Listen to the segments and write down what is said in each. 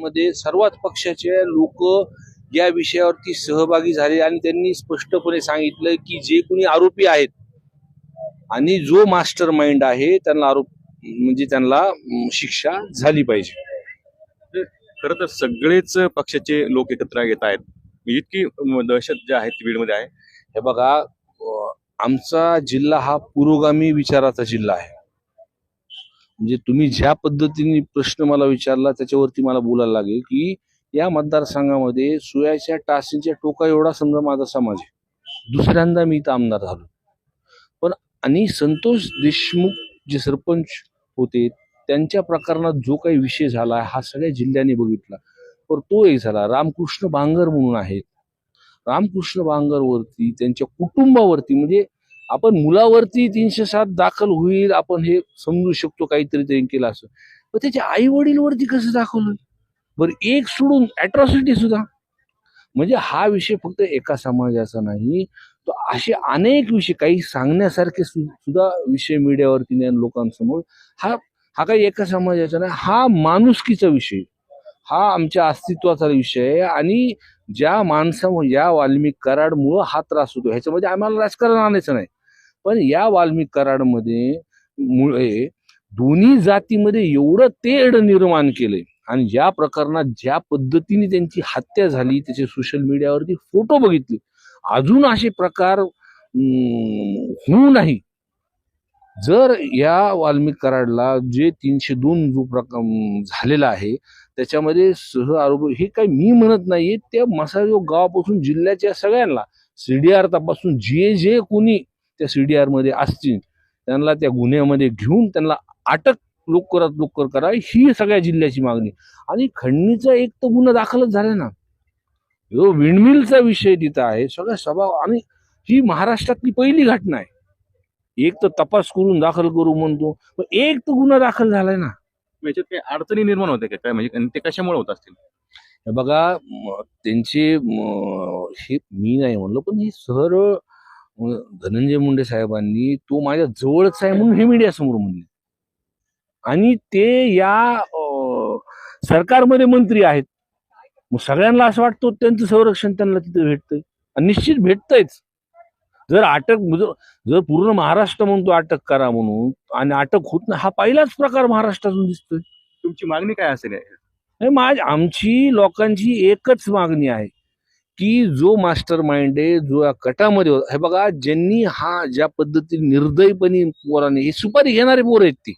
मध्ये सर्वात पक्षाचे लोक या विषयावरती सहभागी झाले आणि त्यांनी स्पष्टपणे सांगितलं की जे कोणी आरोपी आहेत आणि जो मास्टर माइंड आहे त्यांना आरोप म्हणजे त्यांना शिक्षा झाली पाहिजे. खरं तर सगळेच पक्षाचे लोक एकत्र येत आहेत. इतकी दहशत जी आहे ती बीडमध्ये आहे. हे बघा आमचा जिल्हा हा पुरोगामी विचाराचा जिल्हा आहे. म्हणजे तुम्ही ज्या पद्धतीने प्रश्न मला विचारला त्याच्यावरती मला बोलायला लागेल की या मतदारसंघामध्ये सुयाच्या टासींच्या टोका एवढा समजा माझा समाज आहे. दुसऱ्यांदा मी इथं आमदार झालो. पण आणि संतोष देशमुख जे सरपंच होते त्यांच्या प्रकरणात जो काही विषय झाला हा सगळ्या जिल्ह्यांनी बघितला. पण तो एक झाला. रामकृष्ण बांगर म्हणून आहेत. रामकृष्ण बांगरवरती त्यांच्या कुटुंबावरती म्हणजे आपण मुलावरती तीनशे सात दाखल होईल आपण हे समजू शकतो काहीतरी त्यांनी केलं असं. पण त्याच्या आई वडीलवरती कसं दाखवलं? बरं एक सोडून अॅट्रॉसिटी सुद्धा. म्हणजे हा विषय फक्त एका समाजाचा नाही तो असे अनेक विषय काही सांगण्यासारखे सु- सुद्धा विषय मीडियावरती लोकांसमोर. हा हा काही एका समाजाचा नाही हा माणुसकीचा विषय. हा आमच्या अस्तित्वाचा विषय आहे आणि ज्या माणसामुळे या वाल्मिक कराडमुळं हा त्रास होतो. ह्याच्यामध्ये आम्हाला राजकारण आणायचं नाही. पण या वाल्मिक कराडमध्ये मुळे दोन्ही जातीमध्ये एवढं तेढ निर्माण केलंय. आणि ज्या प्रकरणात ज्या पद्धतीने त्यांची हत्या झाली त्याचे सोशल मीडियावरती फोटो बघितले अजून असे प्रकार होऊ नाही. जर या वाल्मिक कराडला जे तीनशे दोन जो प्रकार झालेला आहे त्याच्यामध्ये सह आरोप हे काही मी म्हणत नाहीये. त्या मसाजो गावापासून जिल्ह्याच्या सगळ्यांना सीडीआर तपासून जे जे कोणी त्या सीडीआरमध्ये असतील त्यांना त्या गुन्ह्यामध्ये घेऊन त्यांना अटक लवकरात लवकर करा ही सगळ्या जिल्ह्याची मागणी. आणि खंडणीचा एक तर गुन्हा दाखलच झाला ना. जो विंडमिलचा विषय तिथं आहे सगळ्या सभा आणि ही महाराष्ट्रातली पहिली घटना आहे. एक तर तपास करून दाखल करू म्हणतो पण एक तर गुन्हा दाखल झालाय ना. याच्यात काही अडचणी निर्माण होते का? काय म्हणजे ते कशामुळे होत असतील? हे बघा त्यांचे हे मी नाही म्हणलो पण हे सरळ धनंजय मुंडे साहेबांनी तो माझ्या जवळच आहे म्हणून हे मीडिया समोर म्हणले. आणि ते या सरकारमध्ये मंत्री आहेत. मग सगळ्यांना असं वाटतं त्यांचं संरक्षण त्यांना तिथे भेटतंय. आणि निश्चित भेटतंयच. जर अटक जर- जर पूर्ण महाराष्ट्र म्हणतो अटक करा म्हणून आणि अटक होत नाही हा पहिलाच प्रकार महाराष्ट्रातून दिसतोय. तुमची मागणी काय असेल हे माझ आमची लोकांची एकच मागणी आहे. की जो मास्टर माइंड आहे जो या कटामध्ये होता हे बघा ज्यांनी हा ज्या पद्धतीने निर्दयपणे पोराने हे सुपारी घेणारे पोर आहेत ती.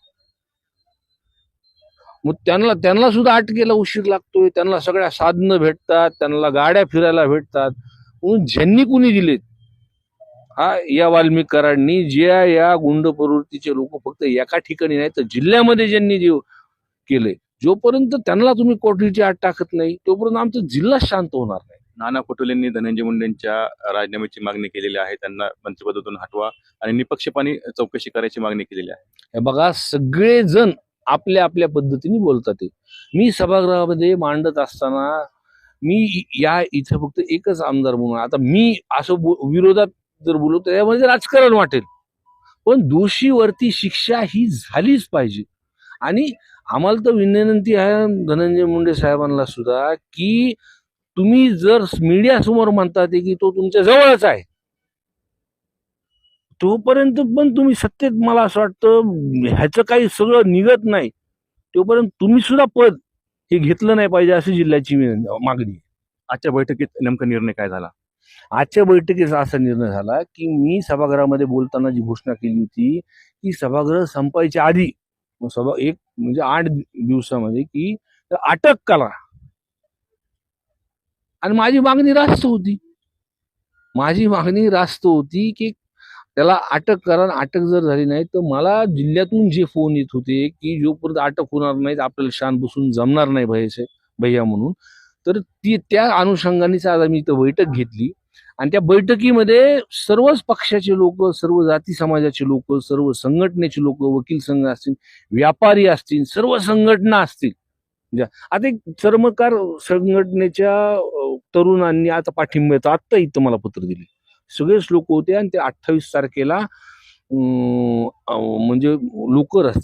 मग त्यांना त्यांना सुद्धा अटकेला उशीर लागतोय त्यांना सगळ्या साधनं भेटतात त्यांना गाड्या फिरायला भेटतात. म्हणून ज्यांनी कुणी दिलेत हा या वाल्मिकरांनी ज्या या गुंड प्रवृत्तीचे लोक फक्त एका ठिकाणी नाही तर जिल्ह्यामध्ये ज्यांनी जे केले जोपर्यंत त्यांना तुम्ही कोठडीची आट टाकत नाही तोपर्यंत आमचा जिल्हा शांत होणार नाही. नाना पटोलेंनी धनंजय मुंडेंच्या राजीनाम्याची मागणी केलेली आहे. त्यांना मंत्रिपदातून हटवा आणि निपक्षपाने चौकशी करायची मागणी केलेली आहे. हे बघा सगळेजण आपल्या आपल्या पद्धतीने बोलतात मी सभागृहामध्ये मांडत असताना मी या इथं फक्त एकच आमदार म्हणून आता मी असं विरोधात जर बोलो तर त्यामध्ये राजकारण वाटेल. पण दोषीवरती शिक्षा ही झालीच पाहिजे. आणि आम्हाला तर विनंती आहे धनंजय मुंडे साहेबांना सुद्धा की तुम्ही जर मीडिया समोर म्हणतात की तो तुमच्या जवळच आहे. तोपर्यंत पण तुम्ही सत्तेत मला असं वाटतं ह्याचं काही सगळं निघत नाही. तोपर्यंत तुम्ही सुद्धा पद हे घेतलं नाही पाहिजे अशी जिल्ह्याची मागणी आहे. आजच्या बैठकीत नेमका निर्णय काय झाला? आजच्या बैठकीचा असा निर्णय झाला की मी सभागृहामध्ये बोलताना जी घोषणा केली होती की सभागृह संपायच्या आधी सभा एक म्हणजे आठ दिवसामध्ये की अटक करा. आणि माझी मागणी रास्त होती. माझी मागणी रास्त होती की त्याला अटक करा अटक जर झाली नाही तर मला जिल्ह्यातून जे फोन येत होते की जोपर्यंत अटक होणार नाही आपल्याला शान बसून जमणार नाही भैयाचे भैया म्हणून तर ती त्या अनुषंगानेच आज आम्ही इथं बैठक घेतली. आणि त्या बैठकीमध्ये सर्वच पक्षाचे लोक सर्व जाती समाजाचे लोक सर्व संघटनेचे लोक वकील संघ असतील व्यापारी असतील सर्व संघटना असतील म्हणजे आता एक चर्मकार संघटनेच्या तरुणांनी आता पाठिंब्याचं आत्ता इथं मला पत्र दिले सगळेच लोक होते आणि ते अठ्ठावीस तारखेला म्हणजे लोक रस्ते